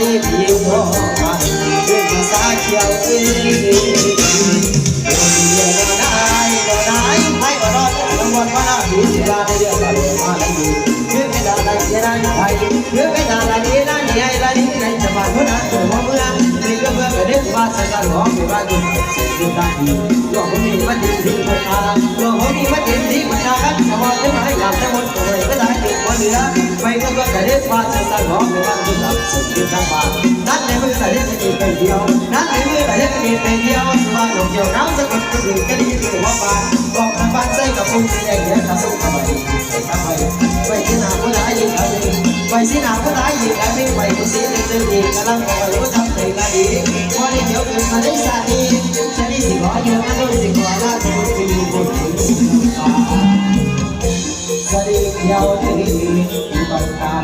เพียงพอมาเรื่องภาษาเขียวเอ้ยโอ้ยเลยก็ได้ก็ได้ให้ก็รอดทั้งวันว่าน่าดูสิลาไเดียวงอะไรมาแล้วเพื่อไม่ได้ไรเสียได้ใครเพื่อไม่ได้ไรเสียได้ใครัรนี่ในจังหวัดพุทะตัเมืองในเรื่ก็เมื่องเด็กบ้านสกัดหอมไปบ้านดูสิ่งที่ได้ดีหลวงพ่อมีมันดีที่พัฒนาหลวงพ่มีมันดีที่พัฒนาครับจังหวัดที่ไหนอยากจะหมดตัวไม่ได้ติดคนเหลือ ไม่ก็เพื่อประเด็นว่าสังกัดของที่บ้านอยู่สิ่งต่างๆนั่ในมือระเด็กมีเป็นเดียวนั่นในมือประเด็นจะมีเป็นเดียวสบายลงเดียวน้ำสกุลก็คือก็ดีคือว่าบ้านบอกทางบ้านใส่กับคุณที่ใหญ่เยอะกับสุขภาพดีทำไมไปที่นาผู้ร้ายยิงกันเลยไปที่นาผู้ร้ายยิงกันไม่ไปผู้เสียเรื่องดีกำลังคอยรู้ทำในกาดีพอได้เดี๋ยวเกิดมาได้สาดีจะได้สิขอเยอะมาด้วยสิขอลาทุกทีบุญส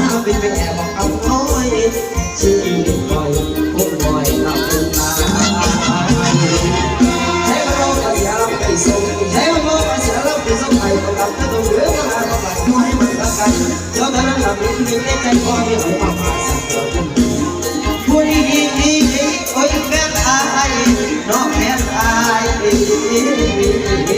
เดียวมาเป็นเป็นแอบบอกเอาน้อยชื่อคอยคนคอยทำตาใช้มากเสียเราไปส่งใช้มาโลกเสียเราไปส่งไปต้องกับก็ต้องเหลือมาต้องมาไม่ให้มันรักกันเจ้าตอนนั้นหลับลิ้นลิ้นในใจพ่อที่หัวมามาสักเดียวผู้ดีดีดีโอ้ยแฟนอายน้องแฟนอาย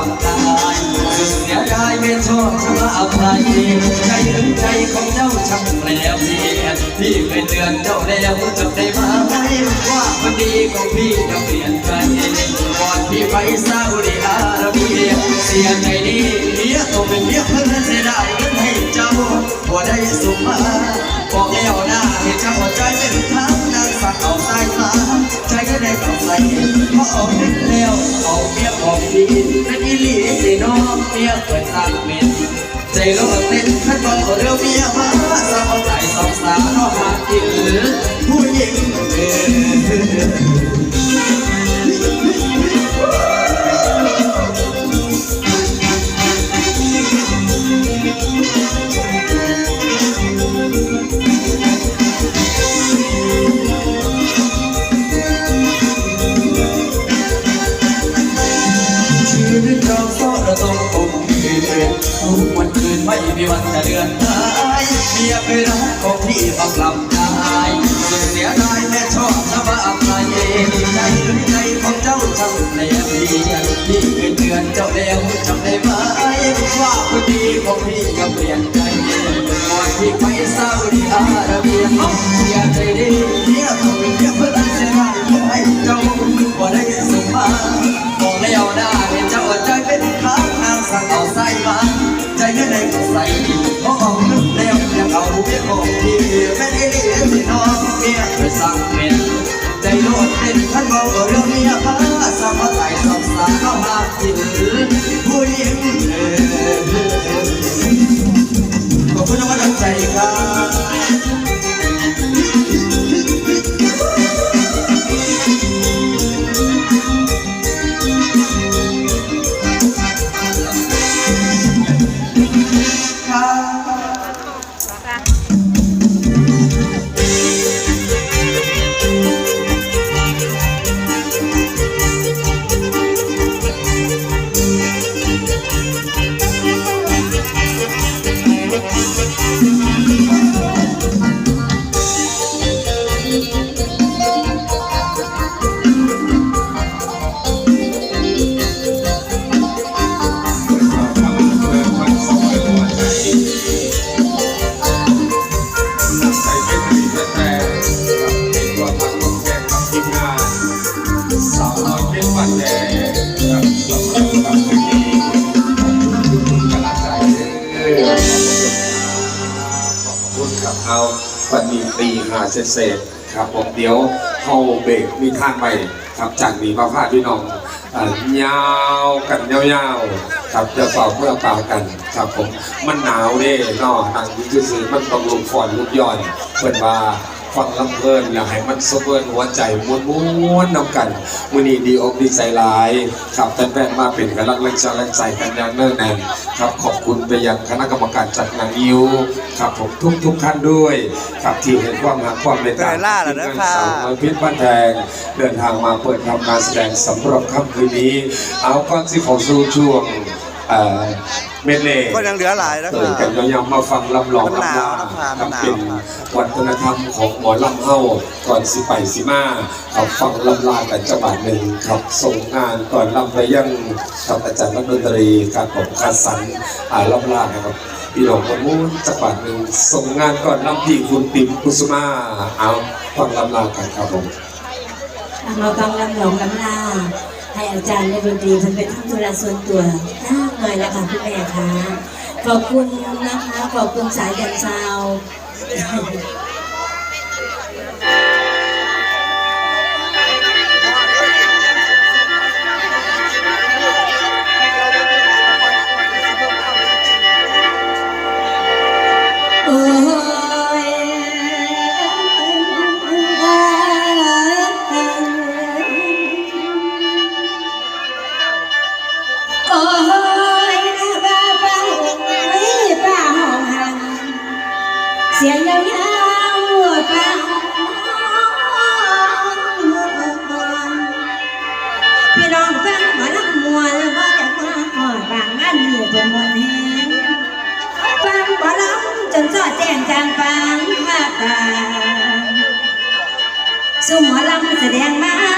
พี่มันลำตายเสียดายไม่ชอบชะอภัยใจถึงใจของเจ้าช่างแปลเปลี่ยพี่เคยเตือนเจ้าแล้วจำได้ไหมว่าคนดีของพี่จะเปลี่ยนไปก่อนพี่ไปซาอุดิอาระเบียเสียใจดีเมียต้องเป็นเมียเพื่อนเสียดายเงินให้เจ้าพอได้สมมาบอกแล้วนะให้เจ้าใจเป็นทางนางสักเอาสายมา พราะเอาเงินแล้วเอาเมียของดีเป็นอีหลีสิน้องเมียเปิดทางเม็นใจโลดเต้นขั้นตอกเรื่องเมียมาสาวใจสองสาวหากินผู้หญิงเออ ทุกวันคืนไม่มีวันจะเดือนหายเมียเคยรักของพี่บังลำตายสุดเสียดายแม่ชอบสบายใจใจใจของเจ้าช่างแปลเปลี่ยนพี่เคยเตือนเจ้าแล้วจำได้ไหมว่าคนดีของพี่ก็เปลี่ยนใจก่อนที่ไปซาอุดิอาระเบียเสียใจดีเมียต้องเป็น เพราะเอานึกแล้วอยากเอาเมียของพี่ไม่ได้เลี้ยงพี่น้องเมียไปสั่งเป็นใจโลดเป็นท่านเบากเรื่องเมียพาสามาใส่สองสาวเข้ามาที่ผู้หญิงเออาเศษครับผมเดี๋ยวเข้าเบรกมีทางไปครับจากนี้มาพาพี่น้องยาวกันยาวๆครับจะเป่าเมื่อเป่ากันครับผมมันหนาวเด้นอกนั่งอยืดซื้อมันต้องลงฟอนลุกย่อนเพื่อนว่า ฟังลำเพลินอยากให้มันสะเบินหัวใจม้วนม้วนๆนำกันมื้อนี้ดีอกดีใจหลายครับแฟนๆมาเป็นกำลังแรงใจแรงใจกันอย่างเนื่องแน่นครับขอบคุณไปยังคณะกรรมการจัดงานยิวครับผมทุกทุกๆท่านด้วยครับที่เห็นความรักความเมตตาเกิดล่าแล้วนะทีมค่ะงานสาวน้อยเพชรบ้านแพงเดินทางมาเปิดทำการแสดงสำหรับค่ำคืนนี้ เอาก่อนที่เของสู่ช่วง เอ่อเมดเล่ก็ยังเหลือหลายนะเปิดคะกันยาวๆมาฟังลำลองมันหนาวลำลานะคะคมัรันบหนาวเป็นวัฒนธรรมของหมอลำเฮาก่อนสิไปสิมาครับฟังลำลากันจังหวัดหนึ่งครับส่งงานก่อนลำไปยังกับอาจารย์นักดนตรีการผมคัดสรรอ่าลำลานะครับพี่น้องคนมูนจังหวัดหนึ่งส่งงานก่อนลำที่คุณติ๋มกุสุมาเอาฟังลำลากันครับผม มาฟังลำหลงลำลาให้อาจารย์ในดนตรีมันเป็นทำธุระส่วนตัวน้ายแล้วค่ะพี่แม่คะขอบคุณนะคะ ขอบคุณสายยันซาว งานอยู่เป็นมวนแห้งฟังบ่ลำจนสอดแจ้งจางฟังภาคตา สู่หมอลำแสดงมา